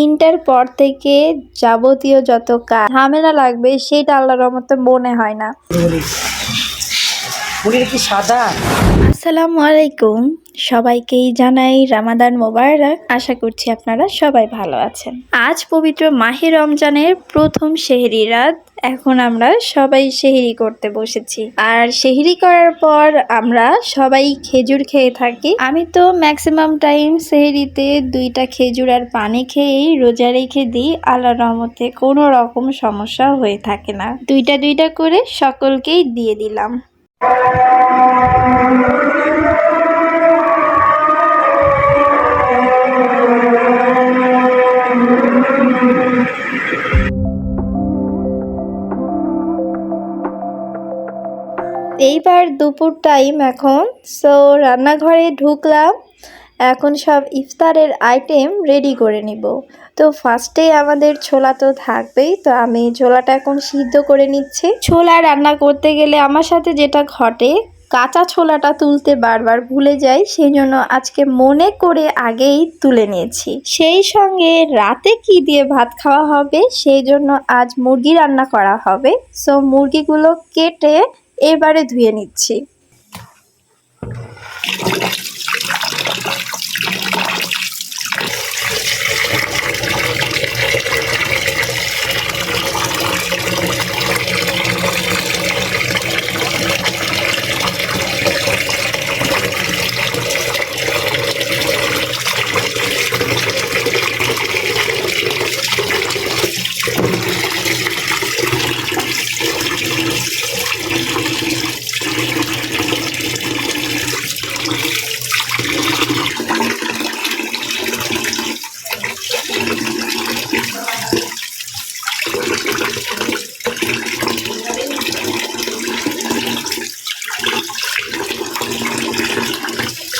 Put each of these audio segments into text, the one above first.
তিনটার পর থেকে যাবতীয় যত কাজ ঝামেলা লাগবে সেটা আল্লাহর মতো মনে হয় না। সাদা? আসসালামু আলাইকুম। সবাইকেই জানাই রামাদান মোবারক। আশা করছি আপনারা সবাই ভালো আছেন। আজ পবিত্র মাহে রমজানের প্রথম সেহরি রাত। এখন আমরা সবাই সেহরি করতে বসেছি। আর সেহরি করার পর আমরা সবাই খেজুর খেয়ে থাকি। আমি তো ম্যাক্সিমাম টাইম সেহরিতে দুইটা খেজুর আর পানি খেয়েই রোজা রেখে দিই। আল্লাহ রহমতে কোনো রকম সমস্যা হয়ে থাকে না। দুইটা দুইটা করে সকলকেই দিয়ে দিলাম। এইবার দুপুর টাইম এখন। সো রান্নাঘরে ঢুকলাম। এখন সব ইফতারের আইটেম রেডি করে নিব। তো ফার্স্টে আমাদের ছোলা তো থাকবেই। তো আমি ছোলাটা এখন সিদ্ধ করে নিচ্ছি। ছোলা রান্না করতে গেলে আমার সাথে যেটা ঘটে, কাঁচা ছোলাটা তুলতে বারবার ভুলে যাই সেই জন্য আজকে মনে করে আগেই তুলে নিয়েছি। সেই সঙ্গে রাতে কি দিয়ে ভাত খাওয়া হবে, সেই জন্য আজ মুরগি রান্না করা হবে। সো মুরগিগুলো কেটে এবারে ধুয়ে নিচ্ছি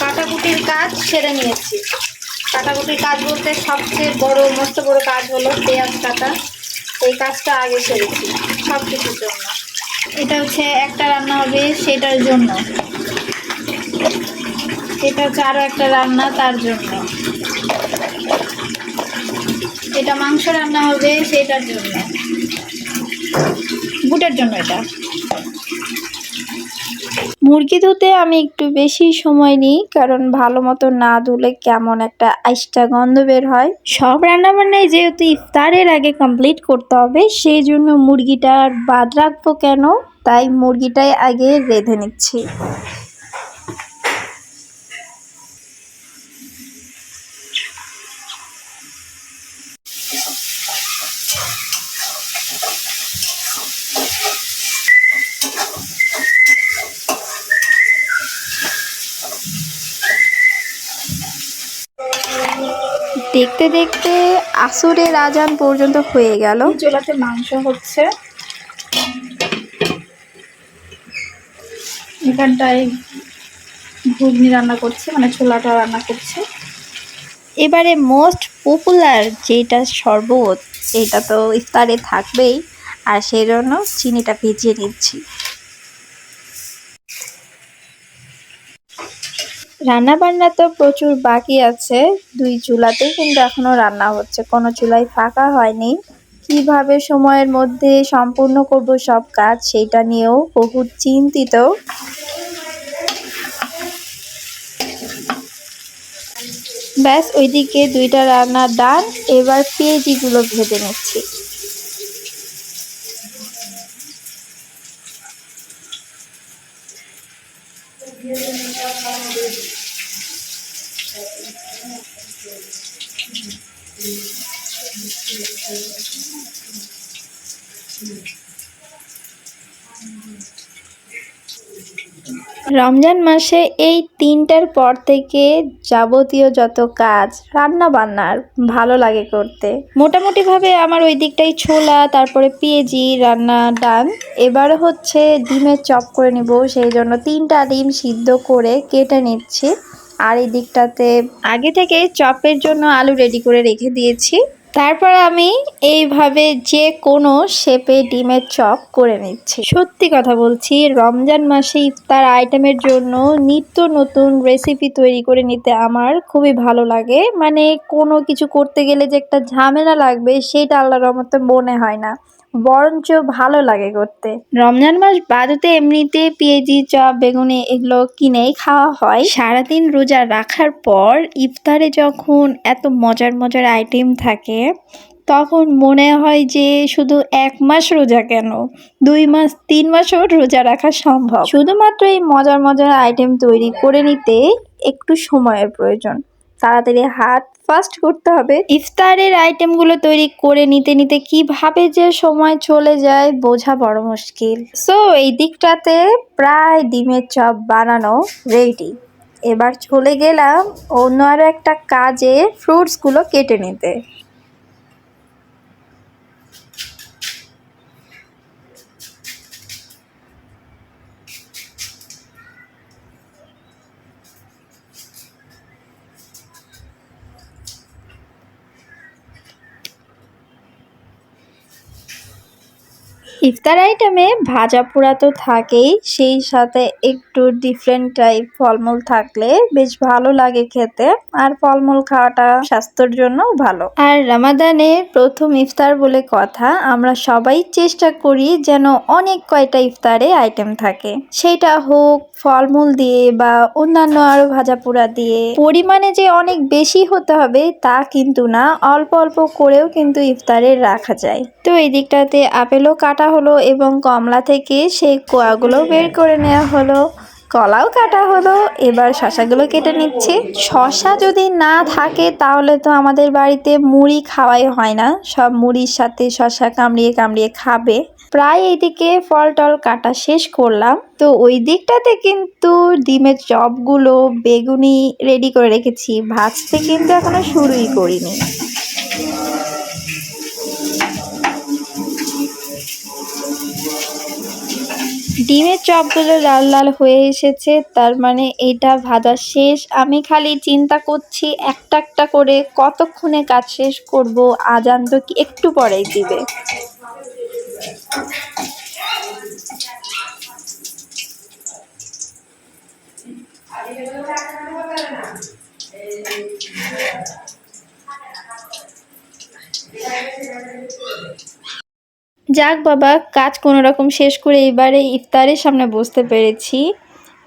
কাটাকুটির সেরে নিয়েছি। কাটাকুটির কাজ বলতে সবচেয়ে বড়, মস্ত বড় কাজ হলো পেঁয়াজ কাটা। এই কাজটা আগে সেরেছি সব কিছুর জন্য। এটা হচ্ছে একটা রান্না হবে সেটার জন্য। এটা হচ্ছে আরও একটা রান্না তার জন্য। এটা মাংস রান্না হবে সেটার জন্য। বুটের জন্য এটা। মুরগি ধুতে আমি একটু বেশি সময় নিই, কারণ ভালো মতো না ধুলে কেমন একটা আইসটা গন্ধ বের হয়। সব রান্না বান্নাই যেহেতু ইফতারের আগে কমপ্লিট করতে হবে, সেই জন্য মুরগিটা বাদ রাখব কেন? তাই মুরগিটাই আগে রেঁধে নিচ্ছি। দেখতে দেখতে আসরের আজান পর্যন্ত হয়ে গেল। চুলাতে মাংস হচ্ছে। এখানটায় ঘুগনি রান্না করছে মানে ছোলাটা রান্না করছে। এবারে মোস্ট পপুলার যেটা শরবত এটা তো ইফতারে থাকবেই আর সেই জন্য চিনিটা ভিজিয়ে নিচ্ছি। রান্না বান্না তো প্রচুর বাকি আছে। দুই চুলাতেই কিন্তু এখনও রান্না হচ্ছে। কোনো চুলাই ফাঁকা হয়নি। কীভাবে সময়ের মধ্যে সম্পূর্ণ করব সব কাজ সেইটা নিয়েও বহুত চিন্তিত। ব্যাস, ওইদিকে দুইটা রান্না ডান এবার পেঁয়াজিগুলো ভেজে নিচ্ছি। রমজান মাসে এই তিনটার পর থেকে যাবতীয় যত কাজ রান্না বান্নার ভালো লাগে করতে। মোটামুটি ভাবে আমার ওই দিকটাই ছোলা, তারপরে পেঁয়াজি, রান্না ডান এবার হচ্ছে ডিমের চপ করে নিব, সেই জন্য তিনটা ডিম সিদ্ধ করে কেটে নিচ্ছি। আর এই দিকটাতে আগে থেকে চপের জন্য আলু রেডি করে রেখে দিয়েছি। তারপর আমি এইভাবে যে কোনো শেপে ডিমের চপ করে নিচ্ছি। সত্যি কথা বলছি, রমজান মাসে ইফতার আইটেমের জন্য নিত্য নতুন রেসিপি তৈরি করে নিতে আমার খুবই ভালো লাগে। মানে কোনো কিছু করতে গেলে যে একটা ঝামেলা লাগবে, সেটা আল্লাহর রহমতে মনে হয় না। বরঞ্চ ভালো লাগে করতে। রমজান মাস বাদতে এমনিতে পেঁয়াজি, চপ, বেগুনি এগুলো কিনেই খাওয়া হয়। সারাদিন রোজা রাখার পর ইফতারে যখন এত মজার মজার আইটেম থাকে, তখন মনে হয় যে শুধু এক মাস রোজা কেন? দুই মাস, তিন মাসও রোজা রাখা সম্ভব। শুধুমাত্র এই মজার মজার আইটেম তৈরি করে নিতে একটু সময়ের প্রয়োজন। তাড়াতাড়ি হাত ফাস্ট করতে হবে। ইফতারের আইটেমগুলো তৈরি করে নিতে নিতে কীভাবে যে সময় চলে যায় বোঝা বড় মুশকিল। সো এই দিকটাতে প্রায় ডিমের চপ বানানো রেডি এবার চলে গেলাম অন্য আরও একটা কাজে ফ্রুটসগুলো কেটে নিতে। ইফতার আইটেমে ভাজা পোড়া তো থাকেই, সেই সাথে একটু ডিফারেন্ট টাইপ ফলমূল থাকলে বেশ ভালো লাগে খেতে, আর ফলমূল খাওয়াটা স্বাস্থ্যের জন্য ভালো। আর রামাদানে প্রথম ইফতার বলে কথা, আমরা সবাই চেষ্টা করি যেন অনেক কয়টা ইফতারে আইটেম থাকে। সেটা হোক ফলমূল দিয়ে বা অন্যান্য আরও ভাজা পোড়া দিয়ে, পরিমাণে যে অনেক বেশি হতে হবে তা কিন্তু না, অল্প অল্প করেও কিন্তু ইফতারে রাখা যায়। তো এই দিকটাতে আপেলও কাটা হলো এবং কমলা থেকে সেই কোয়াগুলো বের করে নেওয়া হলো। কলাও কাটা হলো। এবার শশাগুলো কেটে নিচ্ছে। শশা যদি না থাকে তাহলে তো আমাদের বাড়িতে মুড়ি খাওয়াই হয় না। সব মুড়ির সাথে শশা কামড়িয়ে কামড়িয়ে খাবে। প্রায় এইদিকে ফল টল কাটা শেষ করলাম। তো ওই দিকটাতে কিন্তু ডিমের চপগুলো বেগুনি রেডি করে রেখেছি। ভাজতে কিন্তু এখনও শুরুই করিনি। ডিমের চপগুলো লাল লাল হয়ে এসেছে, তার মানে এটা ভাজা শেষ। আমি খালি চিন্তা করছি একটা একটা করে কতক্ষণে কাজ শেষ করব, আজান তো কি একটু পরেই দিবে। যাক বাবা কাজ কোনো রকম শেষ করে এবারে ইফতারের সামনে বসতে পেরেছি।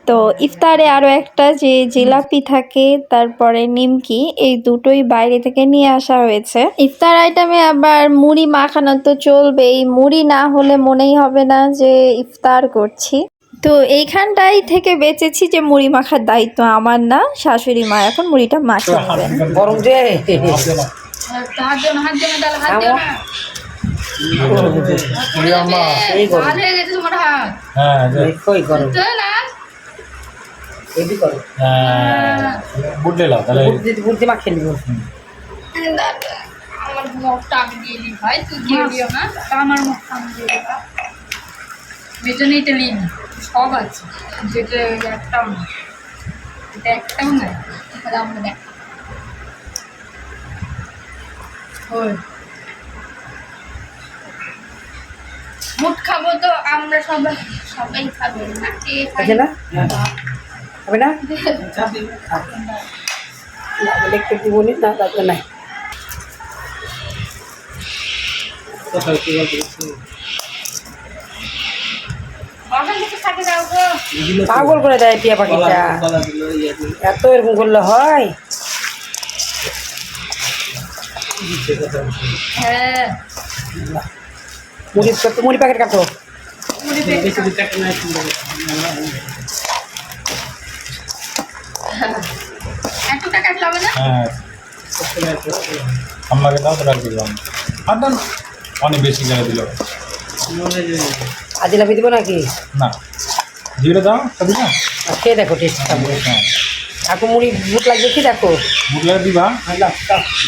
তো ইফতারে আরও একটা যে জিলাপি থাকে তারপরে নিমকি এই দুটোই বাইরে থেকে নিয়ে আসা হয়েছে। ইফতার আইটেমে আবার মুড়ি মাখানো তো চলবেই মুড়ি না হলে মনেই হবে না যে ইফতার করছি। তো এইখানটাই থেকে বেঁচেছি যে মুড়ি মাখার দায়িত্ব আমার না শাশুড়ি মা এখন মুড়িটা মাখিয়ে নেবেন। হয়ে গেছে তোমার হাত। হ্যাঁ হ্যাঁ। লাও তাহলে। মাখিয়ে নিব। আমার মুখটা আমি দিয়ে দিই ভাই তুই দিয়ে দিও না। আমার মুখটা আমি দিয়ে দিবা বেতনে এটা লিন সব আছে। যেটা একটাও না এটা একটাও না তাহলে আমরা দেখ ওই। মুঠ খাব তো আমরা সবাই সবাই খাব না আছে না? হবে না? লাগলে একটু দিব না লাগবে নাই। ওখান থেকে থাকে দাও গো। পাগল করে দেয় টিয়া পাখিটা। এত এরকম করলে হয়? হ্যাঁ। মুড়ি কত মুড়ি প্যাকেট কাটো। মুড়ি পেটে একটু টাকা লাগবে না? হ্যাঁ। আমাকে দাও তো রাখি দিলাম। আর দেন অনেক বেশি করে দিল। আজি লাভি দিব নাকি? না। জিরে দাও তবে না খেয়ে দেখো টেস্ট হ্যাঁ। এখন মুড়ি ভূত লাগবে কি দেখো? মুগলা দিবা।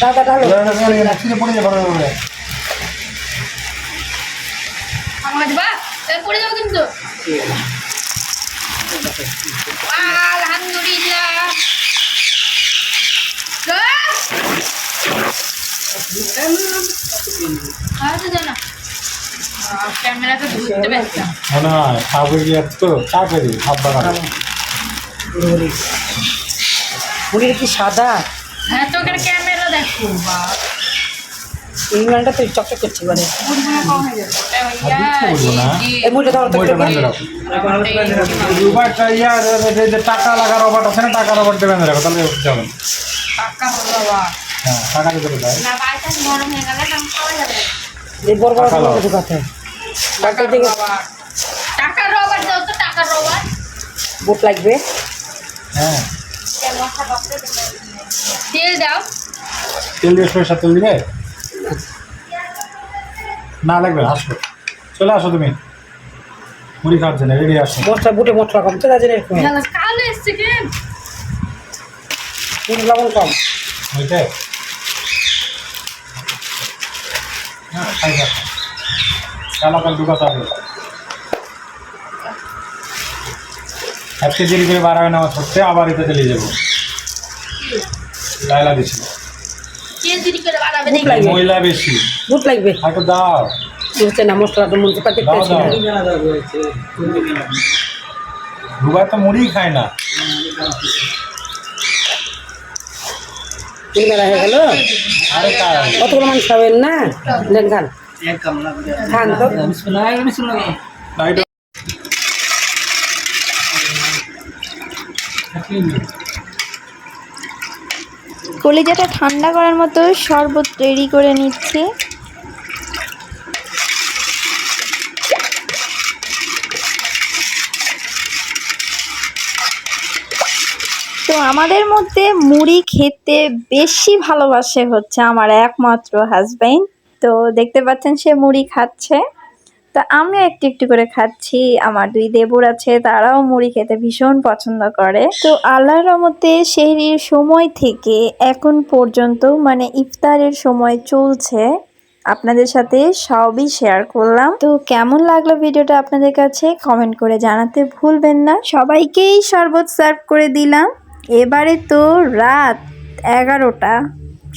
দাও দাও দাও পড়ে যাবে আমার দিবা পড়ে যাব কিন্তু। আলহামদুলিল্লাহ। হয় মুড়ির কি সাদা? হ্যাঁ তো ক্যামেরা দেখো বা। এই মালটা তো চকচক করছে মানে। টাকা লাগার রবার আছে না টাকা রবারটা বেঁধে রাখো তাহলে যাবে। না। পাক্কা হলো বাবা। হ্যাঁ টাকা দিতে হয়ে বুট লাগবে। হ্যাঁ। তেল দাও। তেল দিয়ে সরিষার তেল দিবে? না লাগবে না, আসো চলে আসো তুমি। মুড়ি খাওয়ার জন্য রেডি আসো মশলা বুটে মশলা কম তার জন্য এরকম কালো এসছে কেন বুট লবণ কম। ওইটাই হ্যাঁ খাই রাখো কালাকাল আজকে দেরি করে আবার এতে চলে যাব। লাইলা বেশি লাগবে বেশি। বুট লাগবে। একটু দাও। বুঝছে না মশলা তো মনতে পারতে তো মুড়ি খায় না। বেলা হয়ে গেল? কতগুলো মানুষ খাবেন না? খান। খান তো। না, এটা কলিজাটা ঠান্ডা করার মতো শরবত রেডি করে নিচ্ছি। তো আমাদের মধ্যে মুড়ি খেতে বেশি ভালোবাসে হচ্ছে আমার একমাত্র হাজবেন্ড তো দেখতে পাচ্ছেন সে মুড়ি খাচ্ছে। তো আমিও একটু একটু করে খাচ্ছি। আমার দুই দেবর আছে, তারাও মুড়ি খেতে ভীষণ পছন্দ করে। তো আল্লাহর রহমতে সেহরির সময় থেকে এখন পর্যন্ত মানে ইফতারের সময় চলছে। আপনাদের সাথে সবই শেয়ার করলাম। তো কেমন লাগল ভিডিওটা আপনাদের কাছে কমেন্ট করে জানাতে ভুলবেন না। সবাইকেই শরবত সার্ভ করে দিলাম। এবারে তো রাত এগারোটা।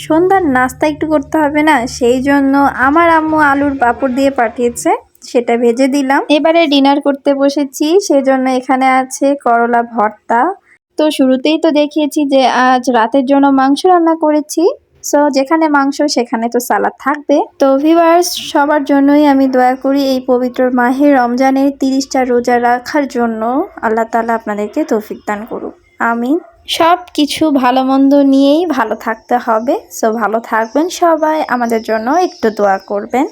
সন্ধ্যার নাস্তা একটু করতে হবে না? সেই জন্য আমার আম্মু আলুর পাপড় দিয়ে পাঠিয়েছে। সেটা ভেজে দিলাম। এবারে ডিনার করতে বসেছি সেই জন্য এখানে আছে করলা ভর্তা। তো শুরুতেই তো দেখিয়েছি যে আজ রাতের জন্য মাংস রান্না করেছি। সো যেখানে মাংস সেখানে তো সালাদ থাকবে। তো ভিভার্স সবার জন্যই আমি দয়া করি এই পবিত্র মাহে রমজানের তিরিশটা রোজা রাখার জন্য। আল্লাহ তালা আপনাদেরকে তৌফিক দান করুক। আমি সব কিছু ভালো মন্দ নিয়েই ভালো থাকতে হবে। সো ভালো থাকবেন সবাই। আমাদের জন্য একটু দোয়া করবেন।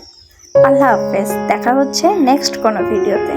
আল্লাহ হাফেজ দেখা হচ্ছে নেক্সট কোনো ভিডিওতে